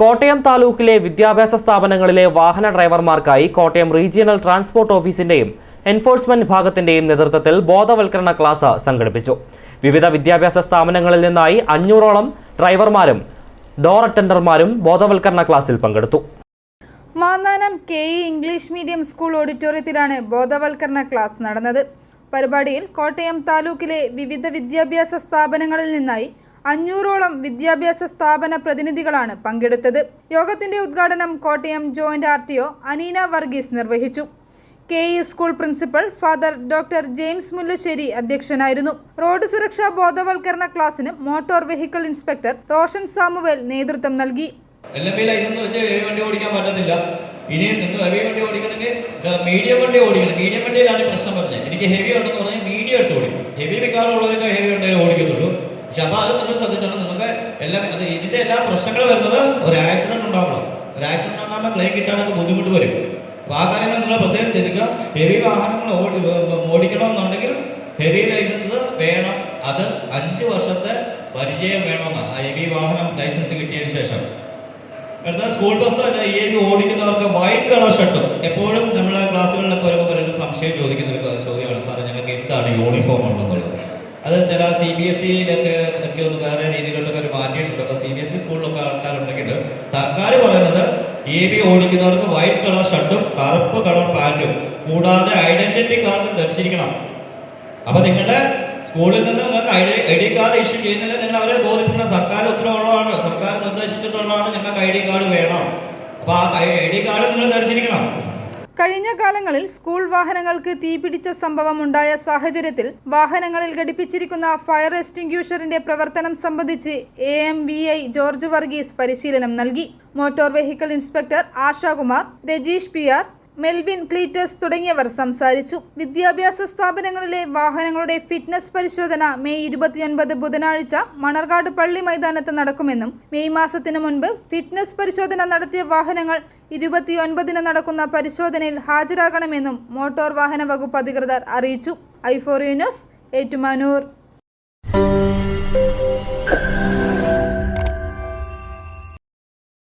കോട്ടയം താലൂക്കിലെ വിദ്യാഭ്യാസ സ്ഥാപനങ്ങളിലെ വാഹന ഡ്രൈവർമാർക്കായി കോട്ടയം റീജിയണൽ ട്രാൻസ്പോർട്ട് ഓഫീസിന്റെയും എൻഫോഴ്സ്മെന്റ് വിഭാഗത്തിന്റെയും നേതൃത്വത്തിൽ ബോധവൽക്കരണ ക്ലാസ് സംഘടിപ്പിച്ചു. വിവിധ വിദ്യാഭ്യാസ സ്ഥാപനങ്ങളിൽ നിന്നായി അഞ്ഞൂറോളം ഡ്രൈവർമാരും ഡോർ അറ്റൻഡർമാരും ബോധവൽക്കരണ ക്ലാസ്സിൽ പങ്കെടുത്തു. Mannanam K E English medium school ഓഡിറ്റോറിയത്തിലാണ് ബോധവൽക്കരണ ക്ലാസ് നടന്നത്. പരിപാടിയിൽ കോട്ടയം താലൂക്കിലെ വിവിധ വിദ്യാഭ്യാസ സ്ഥാപനങ്ങളിൽ നിന്നായി അഞ്ഞൂറോളം വിദ്യാഭ്യാസ സ്ഥാപന പ്രതിനിധികളാണ് പങ്കെടുത്തത്. യോഗത്തിന്റെ ഉദ്ഘാടനം Kottayam joint R T O Aneena Varghese നിർവഹിച്ചു. K E school principal father doctor James Mullassery അധ്യക്ഷനായിരുന്നു. റോഡ് സുരക്ഷാ ബോധവൽക്കരണ ക്ലാസ്സിന് motor vehicle inspector Roshan Samuel നേതൃത്വം നൽകി. എൽ ലൈസൻസ് വെച്ച് വണ്ടി ഓടിക്കാൻ ഇനിയും നിങ്ങൾ ഹെവി വണ്ടി ഓടിക്കണമെങ്കിൽ മീഡിയം വണ്ടി ഓടിക്കണം. മീഡിയം വണ്ടിയിലാണ് പ്രശ്നം പറഞ്ഞത്. എനിക്ക് ഹെവി ഉണ്ടെന്ന് പറഞ്ഞാൽ മീഡിയം എടുത്ത് ഓടിക്കും. ഹെവി ഓടിക്കത്തുള്ളൂ പക്ഷെ അപ്പൊ അത് നിങ്ങൾ ശ്രദ്ധിച്ചോളൂ നിങ്ങൾക്ക് എല്ലാം അത് ഇതിന്റെ എല്ലാ പ്രശ്നങ്ങൾ വരുന്നത് ഒരു ആക്സിഡന്റ് ഉണ്ടാവണം. ഒരു ആക്സിഡന്റ് ഉണ്ടാകുമ്പോൾ ക്ലെയിം കിട്ടാനൊക്കെ ബുദ്ധിമുട്ട് വരും. അപ്പൊ ആ കാര്യങ്ങൾ നിങ്ങൾ പ്രത്യേകം ചിന്തിക്കുക. ഹെവി വാഹനങ്ങൾ ഓടി ഓടിക്കണമെന്നുണ്ടെങ്കിൽ ഹെവി ലൈസൻസ് വേണം. അത് അഞ്ച് വർഷത്തെ പരിചയം വേണമെന്നാണ്. ആ ഹെവി വാഹനം ലൈസൻസ് കിട്ടിയതിന് ശേഷം. അടുത്ത സ്കൂൾ ബസ് ഈ ഓടിക്കുന്നവർക്ക് വൈറ്റ് കളർ ഷർട്ടും എപ്പോഴും നമ്മളെ ക്ലാസ്സുകളിലൊക്കെ വരുമ്പോൾ പലരും സംശയം ചോദിക്കുന്ന ഒരു ചോദ്യമാണ് സാറേ ഞങ്ങൾക്ക് എന്താണ് യൂണിഫോം ഉണ്ടെന്നുള്ളത് അത് ചില സി ബി എസ് സിയിലൊക്കെ എനിക്ക് ഒന്ന് വേറെ രീതിയിലൊക്കെ ഒരു മാറ്റിയിട്ടുണ്ട്. അപ്പോൾ സി ബി എസ് ഇ സ്കൂളിലൊക്കെ ആൾക്കാരുണ്ടെങ്കിൽ സർക്കാർ പറയുന്നത് എ ബി ഓടിക്കുന്നവർക്ക് വൈറ്റ് കളർ ഷർട്ടും കറുപ്പ് കളർ പാന്റും കൂടാതെ ഐഡന്റിറ്റി കാർഡും ധരിച്ചിരിക്കണം. അപ്പൊ നിങ്ങളുടെ സ്കൂളിൽ നിന്ന് നിങ്ങൾക്ക് ഐ ഡി കാർഡ് ഇഷ്യൂ ചെയ്യുന്നില്ല നിങ്ങൾ അവരെ ബോധിപ്പിക്കുന്ന സർക്കാർ ഉത്തരവുള്ളതാണ്. സർക്കാർ നിർദ്ദേശിച്ചിട്ടുള്ളതാണ് നിങ്ങൾക്ക് ഐ ഡി കാർഡ് വേണം. അപ്പൊ ആ ഐ ഡി കാർഡ് നിങ്ങൾ ധരിച്ചിരിക്കണം. കഴിഞ്ഞ കാലങ്ങളിൽ സ്കൂൾ വാഹനങ്ങൾക്ക് തീപിടിച്ച സംഭവം ഉണ്ടായ സാഹചര്യത്തിൽ വാഹനങ്ങളിൽ ഘടിപ്പിച്ചിരിക്കുന്ന ഫയർ എക്സ്റ്റിംഗ്യൂഷറിന്റെ പ്രവർത്തനം സംബന്ധിച്ച് A M V I George Varghese പരിശീലനം നൽകി. Motor vehicle inspector Ashakumar Rajeesh P R Melvin Cletus തുടങ്ങിയവർ സംസാരിച്ചു. വിദ്യാഭ്യാസ സ്ഥാപനങ്ങളിലെ വാഹനങ്ങളുടെ ഫിറ്റ്നസ് പരിശോധന മെയ് ഇരുപത്തിയൊൻപത് ബുധനാഴ്ച മണർകാട് പള്ളി മൈതാനത്ത് നടക്കുമെന്നും മെയ് മാസത്തിന് മുൻപ് ഫിറ്റ്നസ് പരിശോധന നടത്തിയ വാഹനങ്ങൾ ഇരുപത്തിയൊൻപതിന് നടക്കുന്ന പരിശോധനയിൽ ഹാജരാകണമെന്നും മോട്ടോർ വാഹന വകുപ്പ് അധികൃതർ അറിയിച്ചു. ഐഫോറിയൂസ് ഏറ്റുമാനൂർ.